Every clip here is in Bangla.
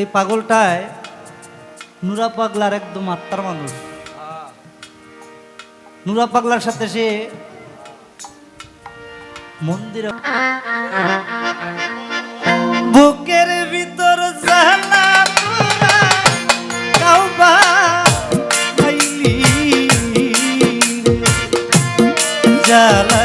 এই পাগলটায় নুরা পাগলার একদম আত্মার মানুষ। নুরা পাগলার সাথে সে মন্দির বুকের ভিতর জানা জালা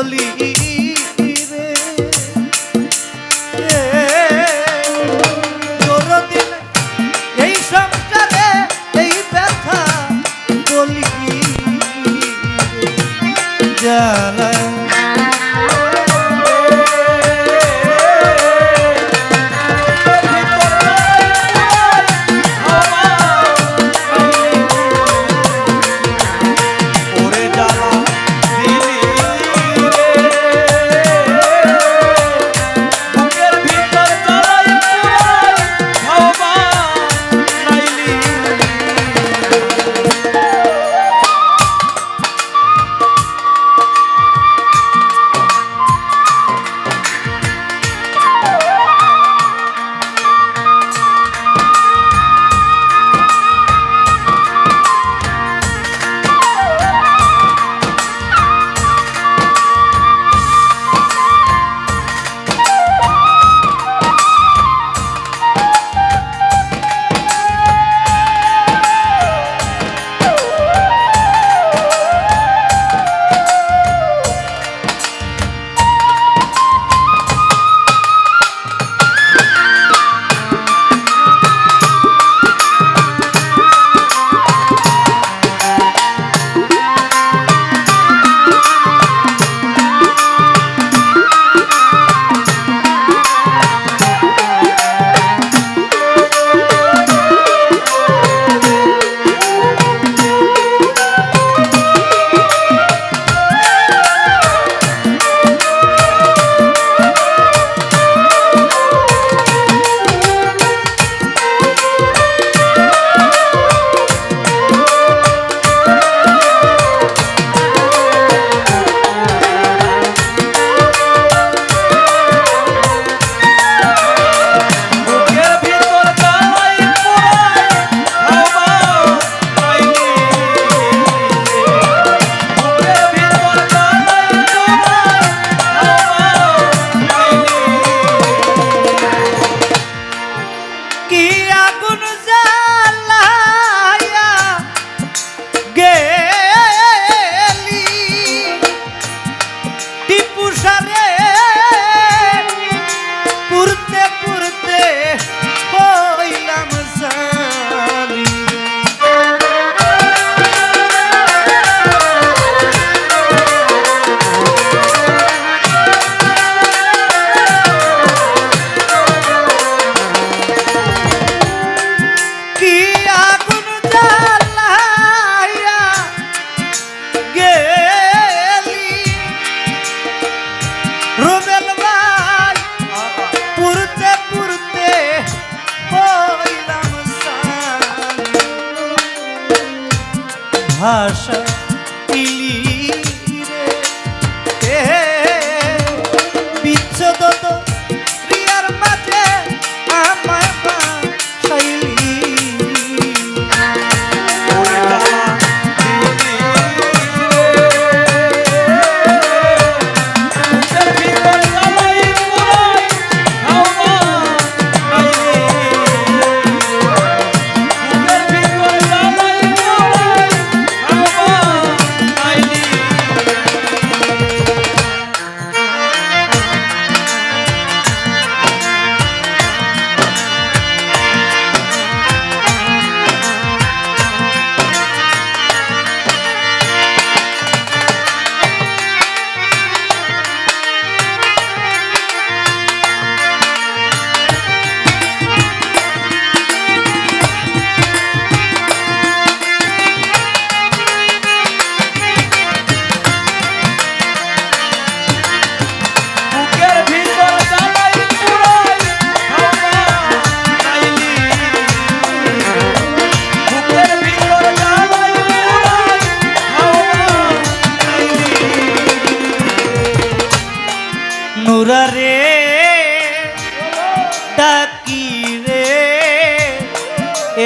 চলি Russia.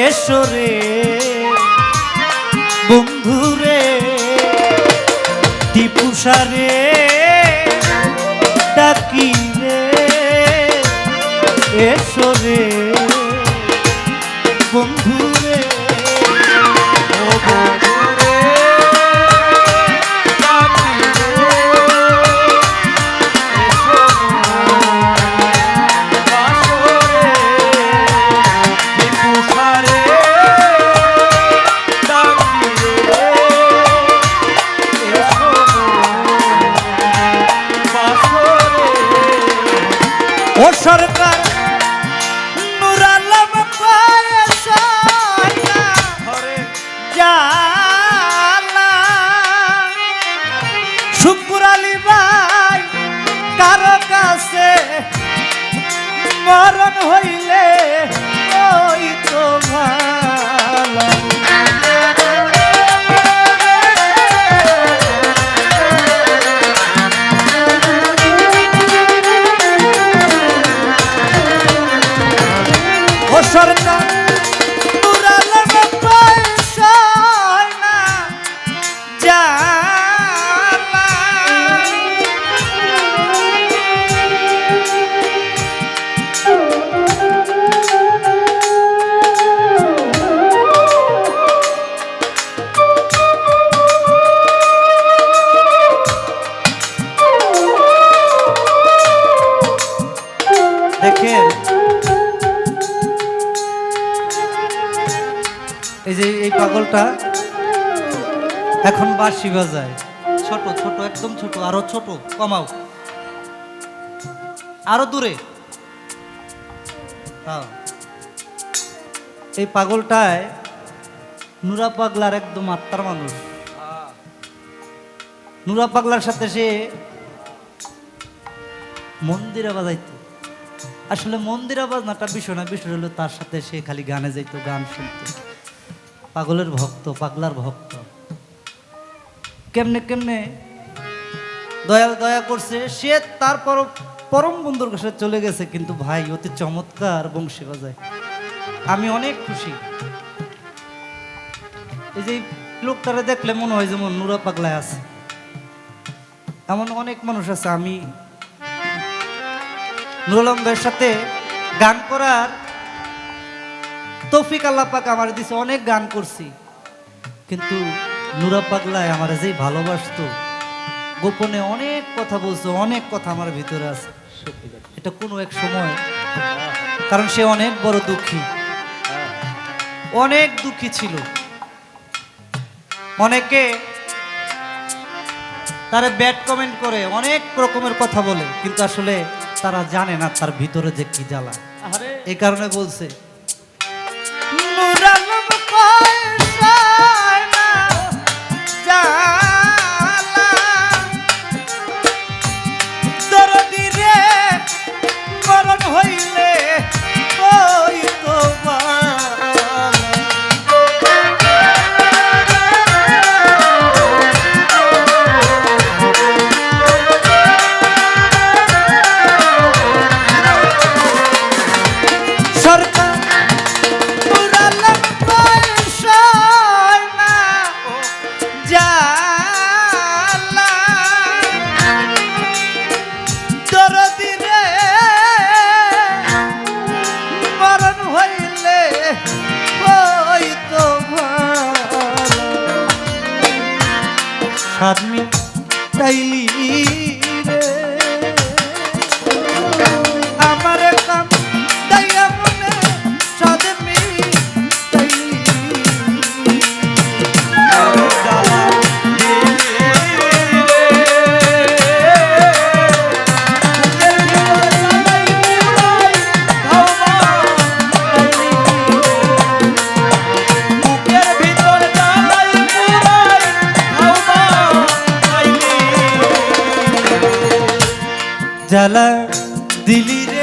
এসো রে। বন্ধু রে টিপুষারে ডাকি রে। এসো হইলে ওই তো দেখেন। এই যে এই পাগলটা এখন বাঁশি বাজায়। ছোট ছোট, একদম ছোট, আরও ছোট, কমাও। আরও দূরে। এই পাগলটায় নুরা পাগলার একদম আত্মার মানুষ। নুরা পাগলার সাথে সে মন্দিরে বাজাইতো। আসলে মন্দিরে বাজনাটা বিষয় না, বিষয় হলো তার সাথে সে খালি গানে যাইতো, গান শুনতো। পাগলের ভক্ত, পাগলার ভক্ত। কেমনে কেমনে? দয়াল দয়া করছে, সে তারপর পরম বন্ধুর কাছে চলে গেছে, কিন্তু ভাই, অতি চমৎকার বংশী বাজায়। আমি অনেক খুশি। এই যে লোকটারে দেখলে মনে হয় যেমন নুরা পাগলায় আছে। এমন অনেক মানুষ আছে, আমি নুরুল আলমের সাথে গান করার তৌফিক আল্লাহ পাক আমার দিছে, অনেক গান করছি। কিন্তু নুরা পাগলায় আমার যেই ভালোবাসতো, গোপনে অনেক কথা বলছো, অনেক কথা আমার ভিতরে আছে। এটা কোনো এক সময়, কারণ সে অনেক বড় দুঃখী। অনেক দুঃখী ছিল। অনেকে তারা ব্যাড কমেন্ট করে, অনেক রকমের কথা বলে, কিন্তু আসলে তারা জানে না তার ভিতরে যে কি জ্বালা। এ এই কারণে বলছে জ্বালা দিলি